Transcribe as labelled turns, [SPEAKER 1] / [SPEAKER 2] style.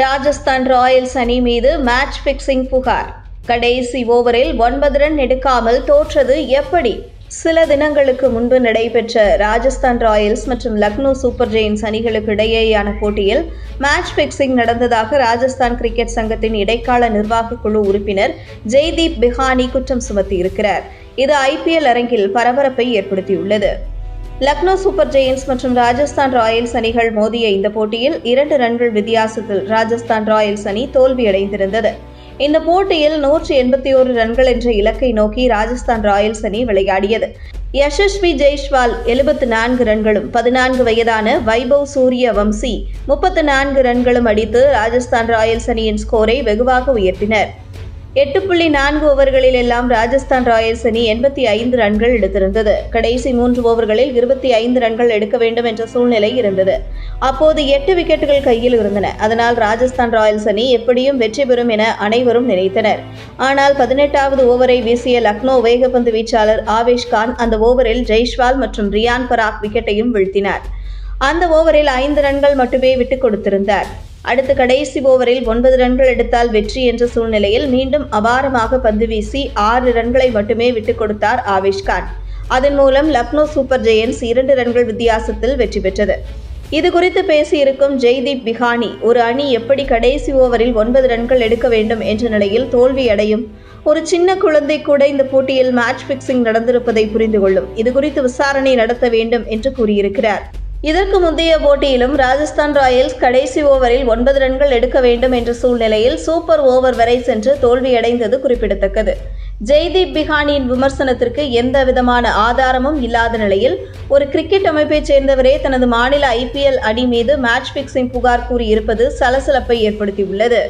[SPEAKER 1] Rajasthan Royals அணி மீது match fixing புகார். கடைசி ஓவரில் ஒன்பது ரன் எடுக்காமல் தோற்றது எப்படி? சில தினங்களுக்கு முன்பு நடைபெற்ற ராஜஸ்தான் ராயல்ஸ் மற்றும் லக்னோ சூப்பர் ஜெயின்ஸ் அணிகளுக்கு இடையேயான போட்டியில் மேட்ச் பிக்சிங் நடந்ததாக ராஜஸ்தான் கிரிக்கெட் சங்கத்தின் இடைக்கால நிர்வாக குழு உறுப்பினர் ஜெய்தீப் பிஹானி குற்றம் சுமத்தியிருக்கிறார். இது ஐபிஎல் அரங்கில் பரபரப்பை ஏற்படுத்தியுள்ளது. லக்னோ சூப்பர் ஜெயின்ஸ் மற்றும் ராஜஸ்தான் ராயல்ஸ் அணிகள் மோதிய இந்த போட்டியில் இரண்டு ரன்கள் வித்தியாசத்தில் ராஜஸ்தான் ராயல்ஸ் அணி தோல்வியடைந்திருந்தது. இந்த போட்டியில் நூற்றி எண்பத்தி ஓரு ரன்கள் என்ற இலக்கை நோக்கி ராஜஸ்தான் ராயல்ஸ் அணி விளையாடியது. யசஸ்வி ஜெய்ஷ்வால் எழுபத்து நான்கு ரன்களும் பதினான்கு வயதான வைபவ் சூரிய வம்சி முப்பத்து நான்கு ரன்களும் அடித்து ராஜஸ்தான் ராயல்ஸ் அணியின் ஸ்கோரை வெகுவாக உயர்த்தினர். எட்டு புள்ளி நான்கு ஓவர்களில் எல்லாம் ராஜஸ்தான் ராயல்ஸ் அணி எண்பத்தி ஐந்து ரன்கள் எடுத்திருந்தது. கடைசி மூன்று ஓவர்களில் இருபத்தி ஐந்து ரன்கள் எடுக்க வேண்டும் என்ற சூழ்நிலை இருந்தது. அப்போது எட்டு விக்கெட்டுகள் கையில் இருந்தன. அதனால் ராஜஸ்தான் ராயல்ஸ் அணி எப்படியும் வெற்றி பெறும் என அனைவரும் நினைத்தனர். ஆனால் பதினெட்டாவது ஓவரை வீசிய லக்னோ வேகப்பந்து வீச்சாளர் ஆவேஷ் கான் அந்த ஓவரில் ஜெய்ஷ்வால் மற்றும் ரியான் பராக் விக்கெட்டையும் வீழ்த்தினார். அந்த ஓவரில் ஐந்து ரன்கள் மட்டுமே விட்டுக் கொடுத்திருந்தார். அடுத்த கடைசி ஓவரில் ஒன்பது ரன்கள் எடுத்தால் வெற்றி என்ற சூழ்நிலையில் மீண்டும் அபாரமாக பந்து வீசி ஆறு ரன்களை மட்டுமே விட்டுக் கொடுத்தார் ஆவேஷ் கான். அதன் மூலம் லக்னோ சூப்பர் ஜெயன்ஸ் இரண்டு ரன்கள் வித்தியாசத்தில் வெற்றி பெற்றது. இது குறித்து பேசியிருக்கும் ஜெய்தீப் பிஹானி ஒரு அணி எப்படி கடைசி ஓவரில் ஒன்பது ரன்கள் எடுக்க வேண்டும் என்ற நிலையில் தோல்வியடையும். ஒரு சின்ன குழந்தை கூட இந்த போட்டியில் மேட்ச் பிக்சிங் நடந்திருப்பதை புரிந்து கொள்ளும் இது குறித்து விசாரணை நடத்த வேண்டும் என்று கூறியிருக்கிறார். இதற்கு முந்தைய போட்டியிலும் ராஜஸ்தான் ராயல்ஸ் கடைசி ஓவரில் ஒன்பது ரன்கள் எடுக்க வேண்டும் என்ற சூழ்நிலையில் சூப்பர் ஓவர் வரை சென்று தோல்வியடைந்தது குறிப்பிடத்தக்கது. ஜெய்தீப் பிஹானியின் விமர்சனத்திற்கு எந்த விதமான ஆதாரமும் இல்லாத நிலையில் ஒரு கிரிக்கெட் அமைப்பைச் சேர்ந்தவரே தனது மாநில ஐபிஎல் அணி மீது மேட்ச் பிக்சிங் புகார் கூறியிருப்பது சலசலப்பை ஏற்படுத்தியுள்ளது.